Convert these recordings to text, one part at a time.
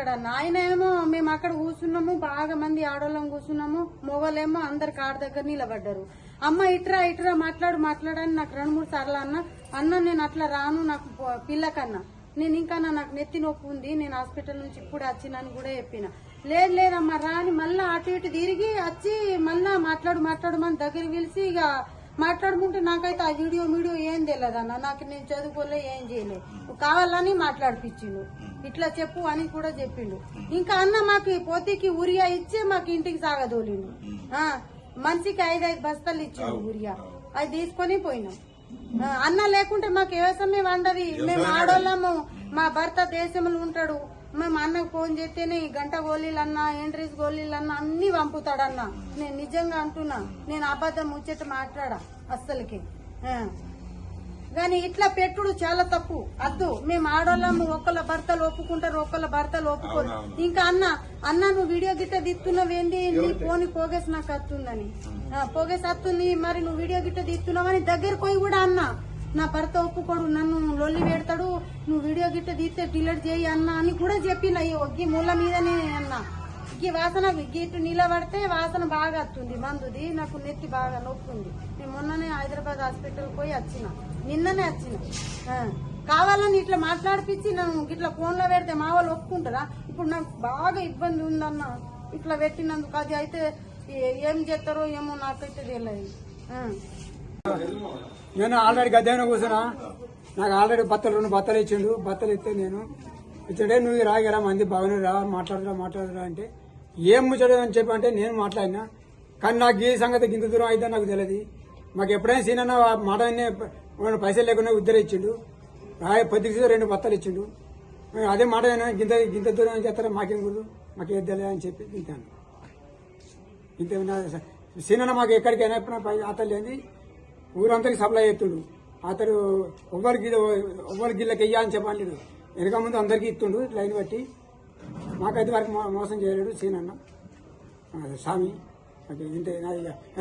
అంటాడు? నాయన ఆయన ఏమో మేము అక్కడ కూర్చున్నాము బాగా మంది ఆడోళ్ళం కూర్చున్నాము మొగలేమో అందరు కాడ దగ్గర నిలబడ్డారు. అమ్మ ఇట్రా ఇట్రా మాట్లాడు మాట్లాడని నాకు రెండు మూడు సార్లు అన్న. అన్న నేను అట్లా రాను నాకు పిల్లకన్నా. నేను ఇంకా నాకు నెత్తి నొప్పి ఉంది నేను హాస్పిటల్ నుంచి ఇప్పుడు వచ్చినని కూడా చెప్పిన. లేదు లేదమ్మా రాని మళ్ళా అటు ఇటు తిరిగి వచ్చి మళ్ళా మాట్లాడు మాట్లాడు మన దగ్గర పిలిచి ఇక మాట్లాడుకుంటే నాకైతే ఆ వీడియో వీడియో ఏం తెలియదు అన్న నాకు నేను చదువుకోలే ఏం చేయలే. కావాలని మాట్లాడిపించిండు. ఇట్లా చెప్పు అని కూడా చెప్పిండు. ఇంకా అన్న మాకు పోతీకి ఉరియా ఇచ్చే మాకు ఇంటికి సాగదోలిండు. ఆ, మనిషికి ఐదు ఐదు బస్తాలు ఇచ్చిండు ఉరియా అది తీసుకొని పోయినాం. అన్న లేకుంటే మాకు వ్యవసాయమే వండది. మేము ఆడోళ్ళము. మా భర్త దేశంలో ఉంటాడు. మేము అన్నకు ఫోన్ చేస్తేనే గంట గోళీలు అన్న ఎంట్రీస్ గోళీలు అన్న అన్ని పంపుతాడన్న నేను నిజంగా అంటున్నా. నేను అబద్ధం ముచ్చట మాట్లాడా అస్సలకి. గాని ఇట్లా పెట్టుడు చాలా తప్పు. అద్దు మేము ఆడోళ్ళము ఒకళ్ళ భర్తలు ఒప్పుకుంటారు ఒకళ్ళ భర్తలు ఒప్పుకోరు. ఇంకా అన్న అన్న నువ్వు వీడియో గిట్ట దిత్తున్నావేంది నీ ఫోన్ పోగేసి నాకు వస్తుందని ఆ, పోగేసి వస్తుంది మరి నువ్వు వీడియో గిట్ట దిత్తున్నావని దగ్గర పోయి కూడా అన్న. నా భర్త ఒప్పుకోడు నన్ను లొల్లి పెడతాడు నువ్వు వీడియో గిట్ట తీస్తే డిలీట్ చేయి అన్న అని కూడా చెప్పిన. ఈ ఒగ్గి మూల మీదనే అన్న. ఈ వాసన గీటు నిలబడితే వాసన బాగా వస్తుంది మందుది నాకు నెత్తి బాగా నొప్పి ఉంది నేను మొన్ననే హైదరాబాద్ హాస్పిటల్ పోయి వచ్చిన. నిన్ననే వచ్చిన. కావాలని ఇట్లా మాట్లాడిపించి నన్ను ఇట్లా ఫోన్లో పెడితే మా వాళ్ళు ఒప్పుకుంటారా? ఇప్పుడు నాకు బాగా ఇబ్బంది ఉందన్న. ఇట్లా పెట్టినందుకు అది అయితే ఏం చేస్తారో ఏమో నాకైతే తెలియదు. నేను ఆల్రెడీ గద్దెన కూర్చున్నా. నాకు ఆల్రెడీ బత్తలు రెండు బత్తలు ఇచ్చిండు. బత్తలు ఇస్తే నేను ఇచ్చడే నువ్వు రాగిరా మంది బాగానే రా మాట్లాడరా మాట్లాడరా అంటే ఏం ముచ్చడం అని చెప్పి అంటే నేను మాట్లాడినా. కానీ నాకు ఈ సంగతి గింత దూరం అయితే నాకు తెలియదు. మాకు ఎప్పుడైనా సీనన్న మాట వాడు పైసలు లేకుండా ఉద్దర ఇచ్చిండు. రాయ పొద్దుకి రెండు బత్తలు ఇచ్చిండు. అదే మాట గింత గింత దూరం చేస్తారా? మాకేం కుదు మాకేం తెలియదు అని చెప్పి తింటాను ఇంత సీనన్న మాకు ఎక్కడికైనా ఎప్పుడైనా పై అతను లేని ఊరంతకి సప్లై చేస్తుండు. అతడు ఒవ్వరి గిల్ల ఒవ్వరి గిల్లకి వెయ్యా అని చెప్పలేదు వెనక ముందు అందరికీ ఇస్తుండు లైన్ బట్టి. మాకైతే వరకు మోసం చేయలేడు సీనన్న. స్వామి ఓకే ఇంతే.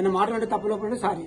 నా మాటలు అంటే తప్పులోపండి సారీ.